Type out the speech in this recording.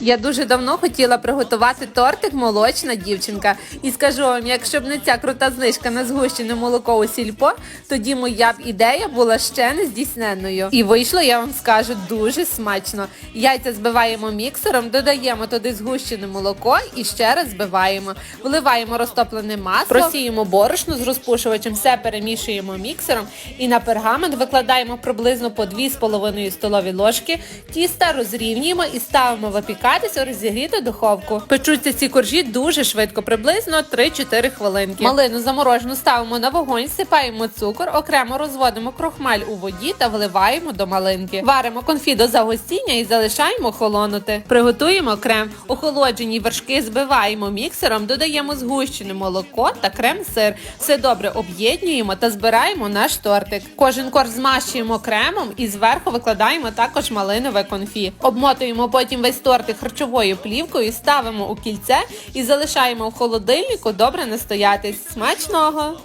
Я дуже давно хотіла приготувати тортик молочна дівчинка. І скажу вам, якщо б не ця крута знижка на згущене молоко у сільпо, тоді моя б ідея була ще не здійсненною. І вийшло, я вам скажу, дуже смачно. Яйця збиваємо міксером, додаємо туди згущене молоко і ще раз збиваємо. Вливаємо розтоплене масло, просіємо борошно з розпушувачем, все перемішуємо міксером і на пергамент викладаємо приблизно по 2,5 столові ложки. Тіста розрівнюємо і ставимо випікатись у розігріту духовку. Печуться ці коржі дуже швидко, приблизно 3-4 хвилинки. Малину заморожену ставимо на вогонь, сипаємо цукор, окремо розводимо крохмаль у воді та вливаємо до малинки. Варимо конфі до загустіння і залишаємо холонути. Приготуємо крем. Охолоджені вершки збиваємо міксером, додаємо згущене молоко та крем-сир. Все добре об'єднуємо та збираємо наш тортик. Кожен корж змащуємо кремом і зверху викладаємо також малинове конфі. Обмотуємо потім весь тортик харчовою плівкою, ставимо у кільце і залишаємо в холодильнику добре настоятись. Смачного!